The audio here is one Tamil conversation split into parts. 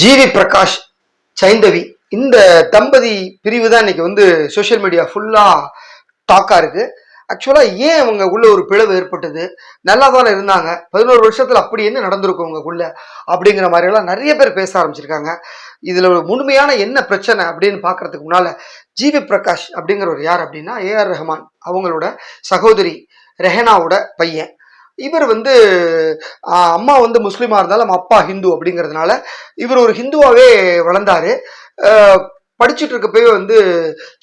ஜிவி பிரகாஷ் சைந்தவி. இந்த தம்பதி பிரிவு தான் இன்னைக்கு வந்து சோஷியல் மீடியா ஃபுல்லாக டாக்காக இருக்குது ஆக்சுவலாக ஏன் அவங்க உள்ள ஒரு பிளவு ஏற்பட்டது? நல்லா தானே இருந்தாங்க. பதினோரு வருஷத்தில் அப்படி என்ன நடந்திருக்கும் உங்களுக்குள்ள அப்படிங்கிற மாதிரியெல்லாம் நிறைய பேர் பேச ஆரம்பிச்சிருக்காங்க. இதில் ஒரு முழுமையான என்ன பிரச்சனை அப்படின்னு பார்க்குறதுக்கு முன்னால் ஜிவி பிரகாஷ் அப்படிங்கிறவர் யார் அப்படின்னா ஏஆர் ரஹ்மான். அவங்களோட சகோதரி ரெஹனாவோட பையன். இவர் வந்து அம்மா வந்து முஸ்லீமா இருந்தாலும் அப்பா ஹிந்து அப்படிங்கிறதுனால இவர் ஒரு ஹிந்துவாவே வளர்ந்தாரு. படிச்சுட்டு இருக்கப்பவே வந்து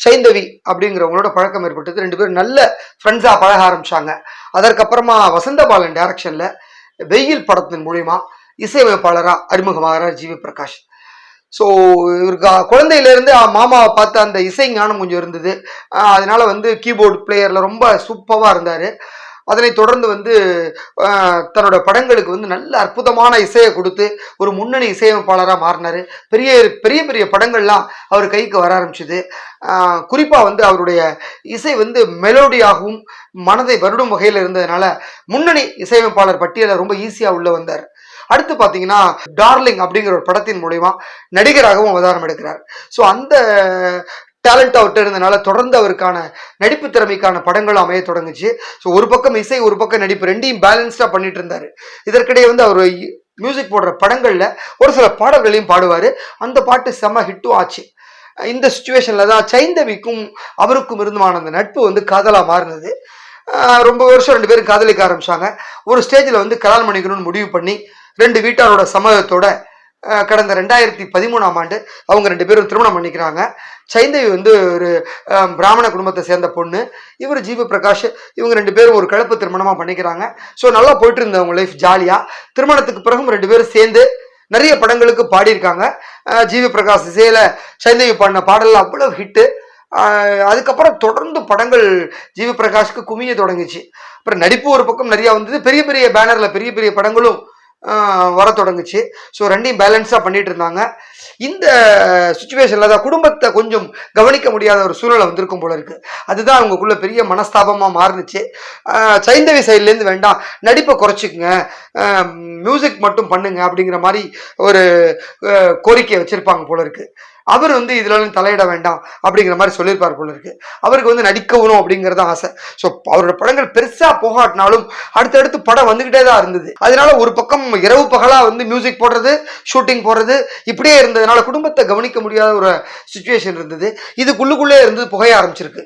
சைந்தவி அப்படிங்கிறவங்களோட பழக்கம் ஏற்பட்டது. ரெண்டு பேரும் நல்ல ஃப்ரெண்ட்ஸாக பழக ஆரம்பிச்சாங்க. அதற்கப்புறமா வசந்தபாலன் டைரக்ஷன்ல வெயில் படத்தின் மூலியமா இசையமைப்பாளராக அறிமுகமாகிறார் ஜிவி பிரகாஷ். ஸோ இவருக்கு குழந்தையிலேருந்து மாமாவை பார்த்து அந்த இசை ஞானம் கொஞ்சம் இருந்தது. அதனால வந்து கீபோர்டு பிளேயரில் ரொம்ப சூப்பராக இருந்தார். அதனை தொடர்ந்து வந்து தன்னோட படங்களுக்கு வந்து நல்ல அற்புதமான இசையை கொடுத்து ஒரு முன்னணி இசையமைப்பாளராக மாறினார். பெரிய பெரிய பெரிய படங்கள்லாம் அவர் கைக்கு வர ஆரம்பிச்சுது. குறிப்பாக வந்து அவருடைய இசை வந்து மெலோடியாகவும் மனதை வருடும் வகையில் இருந்ததுனால முன்னணி இசையமைப்பாளர் பட்டியலில் ரொம்ப ஈஸியாக உள்ள வந்தார். அடுத்து பார்த்தீங்கன்னா டார்லிங் அப்படிங்கிற ஒரு படத்தின் மூலயமா நடிகராகவும் அவதாரம் எடுக்கிறார். ஸோ அந்த டேலண்ட் அவர்கிட்ட இருந்தனால தொடர்ந்து அவருக்கான நடிப்பு திறமைக்கான படங்களும் அமைய தொடங்குச்சு. ஸோ ஒரு பக்கம் இசை ஒரு பக்கம் நடிப்பு ரெண்டையும் பேலன்ஸ்டாக பண்ணிட்டு இருந்தார் இதற்கிடையே வந்து அவர் மியூசிக் போடுற படங்களில் ஒரு சில பாடல்களையும் பாடுவார். அந்த பாட்டு செம ஹிட்டும் ஆச்சு. இந்த சுச்சுவேஷனில் தான் சைந்தவிக்கும் அவருக்கும் இருந்துமான அந்த நட்பு வந்து காதலாக மாறினது. ரொம்ப வருஷம் ரெண்டு பேரும் காதலிக்க ஆரம்பிச்சாங்க. ஒரு ஸ்டேஜில் வந்து கல்யாணம் பண்ணிக்கணும்னு முடிவு பண்ணி ரெண்டு வீட்டாரோட சம்மதத்தோட கடந்த ரெண்டாயிரத்தி பதிமூணாம் ஆண்டு அவங்க ரெண்டு பேரும் திருமணம் பண்ணிக்கிறாங்க. சைந்தவி வந்து ஒரு பிராமண குடும்பத்தை சேர்ந்த பொண்ணு. இவர் ஜீவ பிரகாஷ் இவங்க ரெண்டு பேரும் ஒரு கலப்பு திருமணமாக பண்ணிக்கிறாங்க. ஸோ நல்லா போயிட்டு இருந்த அவங்க லைஃப் ஜாலியாக திருமணத்துக்கு பிறகும் ரெண்டு பேரும் சேர்ந்து நிறைய படங்களுக்கு பாடியிருக்காங்க. ஜீவி பிரகாஷ் இசையில் சைந்தவி பாடின பாடலில் அவ்வளோ ஹிட்டு அதுக்கப்புறம் தொடர்ந்து படங்கள் ஜீவி பிரகாஷ்க்கு குமிய தொடங்குச்சு. அப்புறம் நடிப்பு ஒரு பக்கம் நிறையா வந்தது. பெரிய பெரிய பேனரில் பெரிய பெரிய படங்களும் வர தொடங்குச்சு. ஸோ ரெண்டையும் பேலன்ஸாக பண்ணிட்டு இருந்தாங்க. இந்த சுச்சுவேஷனில் தான் குடும்பத்தை கொஞ்சம் கவனிக்க முடியாத ஒரு சூழலை வந்திருக்கும் போல இருக்கு. அதுதான் அவங்களுக்குள்ள பெரிய மனஸ்தாபமாக மாறுனுச்சு. சைந்தவி சைட்லேருந்து வேண்டாம். நடிப்பை குறைச்சிக்குங்க. மியூசிக் மட்டும் பண்ணுங்க அப்படிங்கிற மாதிரி ஒரு கோரிக்கையை வச்சிருப்பாங்க போல இருக்குது அவர் வந்து இதுல தலையிட வேண்டாம் அப்படிங்கிற மாதிரி சொல்லியிருப்பார் போல இருக்கு. அவருக்கு வந்து நடிக்கணும் அப்படிங்கிறது தான் ஆசை. ஸோ அவரோட படங்கள் பெருசாக போகாட்டினாலும் அடுத்தடுத்து படம் வந்துக்கிட்டே தான் இருந்தது. அதனால ஒரு பக்கம் இரவு பகலாக வந்து மியூசிக் போடுறது ஷூட்டிங் போடுறது இப்படியே இருந்ததுனால குடும்பத்தை கவனிக்க முடியாத ஒரு சுச்சுவேஷன் இருந்தது. இதுக்குள்ளுக்குள்ளே இருந்து புகைய ஆரம்பிச்சிருக்கு.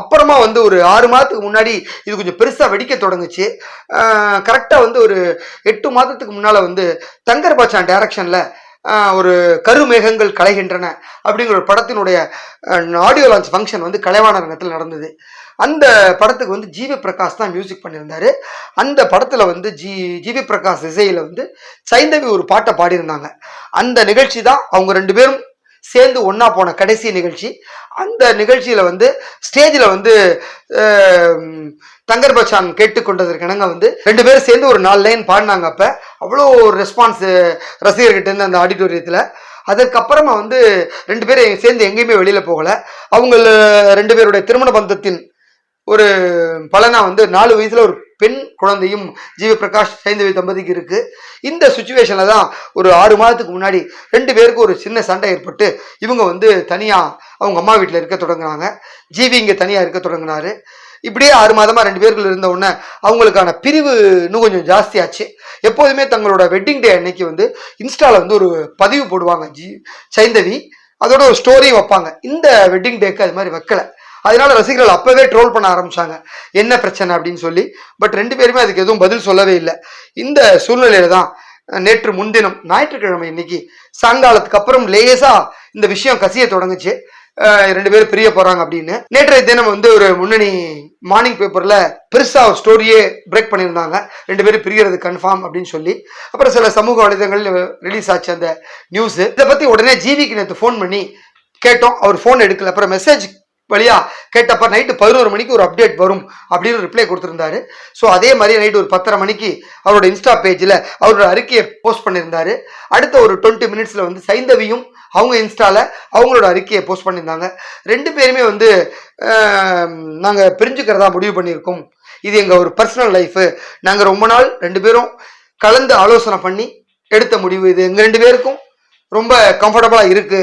அப்புறமா வந்து ஒரு ஆறு மாதத்துக்கு முன்னாடி இது கொஞ்சம் பெருசாக வெடிக்க தொடங்குச்சு. கரெக்டாக வந்து ஒரு எட்டு மாதத்துக்கு முன்னால் வந்து தங்கர் பாச்சான் டைரக்ஷனில் ஒரு கருமேகங்கள் கலைகின்றன அப்படிங்கிற ஒரு படத்தினுடைய ஆடியோ லான்ச் ஃபங்க்ஷன் வந்து கலைவாணர் ரங்கத்தில் நடந்தது. அந்த படத்துக்கு வந்து ஜிவி பிரகாஷ் தான் மியூசிக் பண்ணியிருந்தார். அந்த படத்தில் வந்து ஜி ஜிவி பிரகாஷ் இசையில் வந்து சைந்தவி ஒரு பாட்டை பாடியிருந்தாங்க. அந்த நிகழ்ச்சி தான் அவங்க ரெண்டு பேரும் சேர்ந்து ஒன்றா போன கடைசி நிகழ்ச்சி. அந்த நிகழ்ச்சியில் வந்து ஸ்டேஜில் வந்து தங்கர்பச்சான் தங்கர் பச்சான் கேட்டுக்கொண்டதற்கிணங்க வந்து ரெண்டு பேரும் சேர்ந்து ஒரு நாலு லைன் பாடினாங்க அப்போ. அவ்வளோ ஒரு ரெஸ்பான்ஸ் ரசிகர்கிட்ட இருந்து அந்த ஆடிட்டோரியத்தில் அதற்கப்புறமா வந்து ரெண்டு பேரும் சேர்ந்து எங்கேயுமே வெளியில் போகலை. அவங்க ரெண்டு பேருடைய திருமண பந்தத்தின் ஒரு பலனா வந்து நாலு வயசுல ஒரு பெண் குழந்தையும் ஜிவி பிரகாஷ் சைந்தவி தம்பதிக்கு இருக்கு. இந்த சுச்சுவேஷனில் தான் ஒரு ஆறு மாதத்துக்கு முன்னாடி ரெண்டு பேருக்கும் ஒரு சின்ன சண்டை ஏற்பட்டு இவங்க வந்து தனியாக அவங்க அம்மா வீட்டில் இருக்க தொடங்குனாங்க ஜிவி இங்கே தனியாக இருக்க தொடங்கினாரு. இப்படியே ஆறு மாதமா ரெண்டு பேர்கள் இருந்த உடனே அவங்களுக்கான பிரிவு இன்னும் கொஞ்சம் ஜாஸ்தியாச்சு. எப்போதுமே தங்களோட வெட்டிங் டே அன்னைக்கு வந்து இன்ஸ்டால வந்து ஒரு பதிவு போடுவாங்க ஜி சைந்தவி. அதோட ஒரு ஸ்டோரியும் வைப்பாங்க. இந்த வெட்டிங் டேக்கு அது மாதிரி வைக்கல. அதனால ரசிகர்கள் அப்பவே ட்ரோல் பண்ண ஆரம்பிச்சாங்க. என்ன பிரச்சனை அப்படின்னு சொல்லி. பட் ரெண்டு பேருமே அதுக்கு எதுவும் பதில் சொல்லவே இல்லை. இந்த சூழ்நிலையில தான் நேற்று முன்தினம் ஞாயிற்றுக்கிழமை இன்னைக்கு சாயங்காலத்துக்கு அப்புறம் லேசா இந்த விஷயம் கசிய தொடங்குச்சு. ரெண்டு பேரும் பிரிய போறாங்க அப்படின்னு. நேற்றைய தினம் வந்து ஒரு முன்னணி மார்னிங் பேப்பரில் பெருசாக ஒரு ஸ்டோரியே பிரேக் பண்ணியிருந்தாங்க. ரெண்டு பேரும் பிரியறது கன்ஃபார்ம் அப்படின்னு சொல்லி. அப்புறம் சில சமூக வலைதளங்களில் ரிலீஸ் ஆச்சு அந்த நியூஸு இதை பற்றி உடனே ஜிவிக்கு நேற்று ஃபோன் பண்ணி கேட்டோம். அவர் ஃபோன் எடுக்கல. அப்புறம் மெசேஜ் வழியா கேட்டப்ப நைட்டு பதினோரு மணிக்கு ஒரு அப்டேட் வரும் அப்படின்னு ரிப்ளை கொடுத்துருந்தாரு. ஸோ அதே மாதிரி நைட்டு ஒரு பத்தரை மணிக்கு அவரோட இன்ஸ்டா பேஜில் அவரோட அறிக்கையை போஸ்ட் பண்ணியிருந்தாரு. அடுத்த ஒரு டுவெண்ட்டி மினிட்ஸில் வந்து சைந்தவியும் அவங்க இன்ஸ்டாவில் அவங்களோட அறிக்கையை போஸ்ட் பண்ணியிருந்தாங்க. ரெண்டு பேருமே வந்து நாங்கள் பிரிஞ்சுக்கிறதா முடிவு பண்ணியிருக்கோம். இது எங்கள் ஒரு பர்சனல் லைஃபு நாங்கள் ரொம்ப நாள் ரெண்டு பேரும் கலந்து ஆலோசனை பண்ணி எடுத்த முடிவு இது. எங்கள் ரெண்டு பேருக்கும் ரொம்ப கம்ஃபர்டபுளாக இருக்குது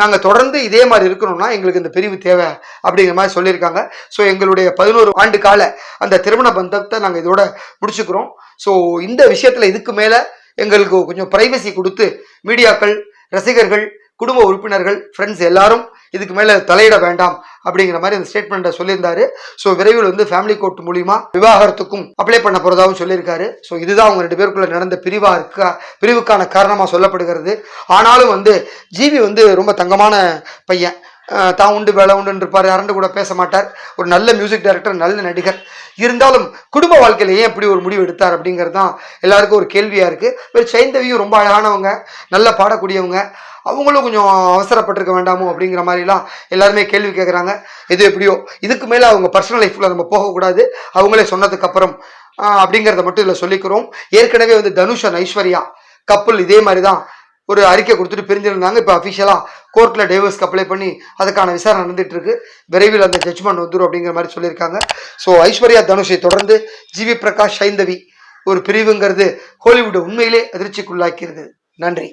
நாங்கள் தொடர்ந்து இதே மாதிரி இருக்கணும்னா எங்களுக்கு இந்த பிரிவு தேவை அப்படிங்கிற மாதிரி சொல்லியிருக்காங்க. ஸோ எங்களுடைய பதினோரு ஆண்டு கால அந்த திருமண பந்தத்தை நாங்கள் இதோட முடிச்சுக்கிறோம். ஸோ இந்த விஷயத்தில் இதுக்கு மேலே எங்களுக்கு கொஞ்சம் ப்ரைவசி கொடுத்து மீடியாக்கள் ரசிகர்கள் குடும்ப உறுப்பினர்கள் ஃப்ரெண்ட்ஸ் எல்லாரும் இதுக்கு மேலே தலையிட வேண்டாம் அப்படிங்கிற மாதிரி அந்த ஸ்டேட்மெண்ட்டை சொல்லியிருந்தாரு. ஸோ விரைவில் வந்து ஃபேமிலி கோர்ட் மூலியமா விவாகரத்துக்கும் அப்ளை பண்ண போகிறதாகவும் சொல்லியிருக்காரு. ஸோ இதுதான் அவங்க ரெண்டு பேருக்குள்ள நடந்த பிரிவாக இருக்கா பிரிவுக்கான காரணமாக சொல்லப்படுகிறது. ஆனாலும் வந்து ஜிவி வந்து ரொம்ப தங்கமான பையன். தான் உண்டு வேலை உண்டுன்னு இருப்பார். அரண்டு கூட பேச மாட்டார். ஒரு நல்ல மியூசிக் டைரக்டர் நல்ல நடிகர். இருந்தாலும் குடும்ப வாழ்க்கையில ஏன் இப்படி ஒரு முடிவு எடுத்தார் அப்படிங்கிறது தான் எல்லாருக்கும் ஒரு கேள்வியாக இருக்குது ஒரு சைந்தவியும் ரொம்ப அழகானவங்க நல்லா பாடக்கூடியவங்க. அவங்களும் கொஞ்சம் அவசரப்பட்டிருக்க வேண்டாமோ அப்படிங்கிற மாதிரிலாம் எல்லாருமே கேள்வி கேட்குறாங்க எது எப்படியோ இதுக்கு மேலே அவங்க பர்சனல் லைஃப்பில் நம்ம போகக்கூடாது. அவங்களே சொன்னதுக்கப்புறம் அப்படிங்கிறத மட்டும் இதில் சொல்லிக்கிறோம். ஏற்கனவே வந்து தனுஷ் ஐஸ்வர்யா கப்பல் இதே மாதிரி தான் ஒரு அறிக்கை கொடுத்துட்டு பிரிஞ்சிருந்தாங்க. இப்போ அஃபிஷியலாக கோர்ட்டில் டைவர்ஸ்க்கு அப்ளை பண்ணி அதுக்கான விசாரணை நடந்துட்டு இருக்கு விரைவில் அந்த ஜட்ஜ்மெண்ட் வந்துடும் அப்படிங்கிற மாதிரி சொல்லியிருக்காங்க. ஸோ ஐஸ்வர்யா தனுஷை தொடர்ந்து ஜிவி பிரகாஷ் சைந்தவி ஒரு பிரிவுங்கிறது ஹாலிவுட் உண்மையிலே அதிர்ச்சிக்குள்ளாக்கிறது நன்றி.